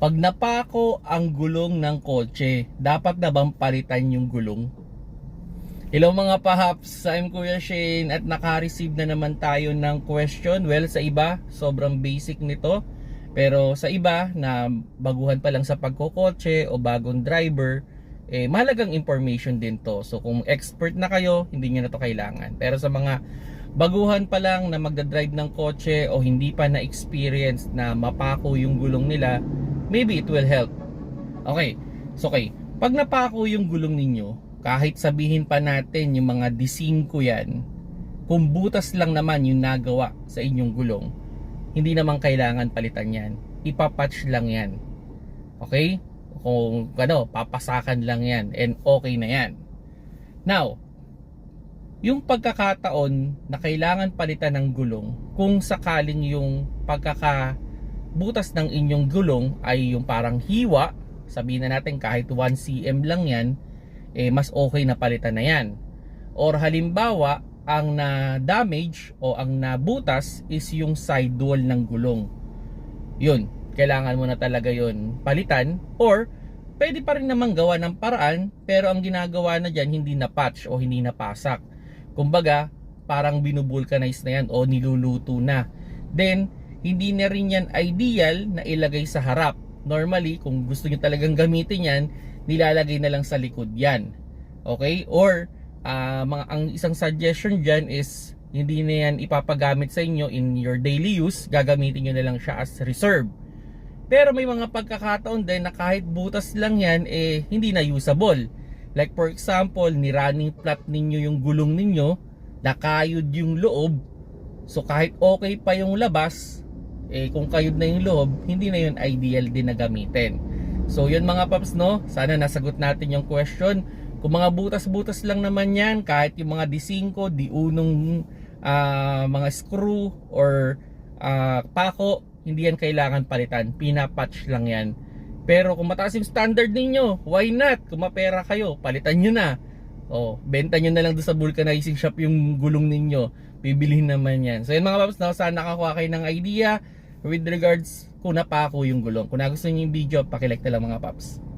Pag napako ang gulong ng kotse, dapat na bang palitan yung gulong? Hello mga pahaps, I'm Kuya Shane at naka-receive na naman tayo ng question. Well, sa iba, sobrang basic nito. Pero sa iba na baguhan pa lang sa pagkokotse o bagong driver, eh, mahalagang information din to. So kung expert na kayo, hindi nyo na to kailangan. Pero sa mga baguhan pa lang na magdadrive ng kotse o hindi pa na-experience na mapako yung gulong nila, maybe it will help. Okay, so okay. Pag napako yung gulong ninyo, kahit sabihin pa natin yung mga D5 yan, kung butas lang naman yung nagawa sa inyong gulong, hindi naman kailangan palitan yan. Ipapatch lang yan. Okay? Kung ano, papasakan lang yan and okay na yan. Now, yung pagkakataon na kailangan palitan ng gulong, kung sakaling yung pagkakabutas ng inyong gulong ay yung parang hiwa, sabihin na natin kahit 1 cm lang yan, eh mas okay na palitan na yan. Or halimbawa, ang na damage o ang nabutas is yung sidewall ng gulong. Yun, kailangan mo na talaga yun palitan or pwede pa rin naman gawa ng paraan pero ang ginagawa na dyan hindi na patch o hindi na pasak. Kumbaga, parang binubulkanize na yan o niluluto na. Then, hindi na rin yan ideal na ilagay sa harap. Normally, kung gusto nyo talagang gamitin yan, nilalagay na lang sa likod yan. Okay? Or, ah, mga, ang isang suggestion dyan is hindi na yan ipapagamit sa inyo in your daily use, gagamitin nyo na lang siya as reserve. Pero may mga pagkakataon din na kahit butas lang yan, eh, hindi na usable. Like for example, ni running flat ninyo yung gulong ninyo, nakayod yung loob, so kahit okay pa yung labas, eh, kung kayod na yung loob, hindi na yun ideal din na gamitin. So yun mga paps no, sana nasagot natin yung question. Kung mga butas-butas lang naman yan, kahit yung mga D5, D1 ah, mga screw or ah, pako, hindi yan kailangan palitan. Pinapatch lang yan. Pero kung mataas yung standard ninyo, why not? Kung mapera kayo, palitan nyo na. O, benta nyo na lang doon sa vulcanizing shop yung gulong ninyo. Bibilihin naman yan. So yun mga paps, no, sana nakakuha kayo ng idea with regards kung napako yung gulong. Kung nagustuhan nyo yung video, pakilike na lang mga paps.